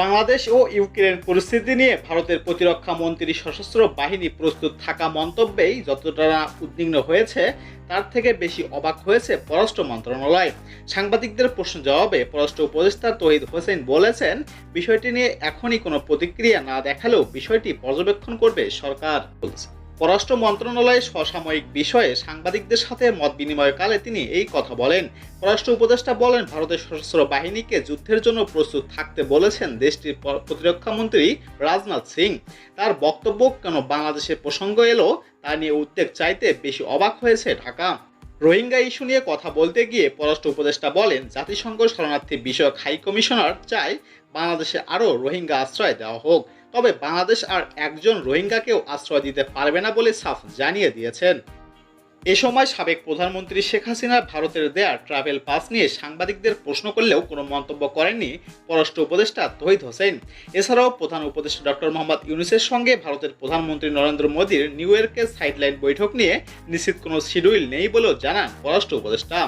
বাংলাদেশ ও Ukraine পরিস্থিতি নিয়ে ভারতের প্রতিরক্ষা মন্ত্রী সশস্ত্র বাহিনী প্রস্তুত থাকা মন্তব্যেই যতটা উদ্বিগ্ন হয়েছে, তার থেকে বেশি অবাক হয়েছে পররাষ্ট্র মন্ত্রণালয়। সাংবাদিকদের প্রশ্ন জবাবে পররাষ্ট্র উপদেষ্টা তহিদ হোসেন বলেছেন, বিষয়টি নিয়ে এখনই কোনো প্রতিক্রিয়া না দেখালেও বিষয়টি পর্যবেক্ষণ করবে সরকার। পররাষ্ট্র মন্ত্রণালয়ের সমসাময়িক বিষয়ে সাংবাদিকদের সাথে মত বিনিময়কালে তিনি এই কথা বলেন। পররাষ্ট্র উপদেষ্টা বলেন, ভারতের সশস্ত্র বাহিনীকে যুদ্ধের জন্য প্রস্তুত থাকতে বলেছেন দেশটির প- প্রতিরক্ষা মন্ত্রী রাজনাথ সিং। তার বক্তব্য, কেন বাংলাদেশের প্রসঙ্গ এলো, তা নিয়ে উদ্বেগ চাইতে বেশি অবাক হয়েছে ঢাকা। রোহিঙ্গা ইস্যু নিয়ে কথা বলতে গিয়ে পররাষ্ট্র উপদেষ্টা বলেন, জাতিসংঘ শরণার্থী বিষয়ক হাই কমিশনার চায় বাংলাদেশে আরও রোহিঙ্গা আশ্রয় দেওয়া হোক। তবে বাংলাদেশ আর একজন রোহিঙ্গাকেও আশ্রয় দিতে পারবে না বলে সাফ জানিয়ে দিয়েছেন। এ সময় সাবেক প্রধানমন্ত্রী শেখ হাসিনা ভারতের দেয়া ট্রাভেল পাস নিয়ে সাংবাদিকদের প্রশ্ন করলেও কোনো মন্তব্য করেননি পররাষ্ট্র উপদেষ্টা তহিদ হোসেন। এছাড়াও প্রধান উপদেষ্টা ডক্টর মোহাম্মদ ইউনুসের সঙ্গে ভারতের প্রধানমন্ত্রী নরেন্দ্র মোদীর নিউ ইয়র্কের সাইডলাইন বৈঠক নিয়ে নিশ্চিত কোনো শিডিউল নেই বলেও জানান পররাষ্ট্র উপদেষ্টা।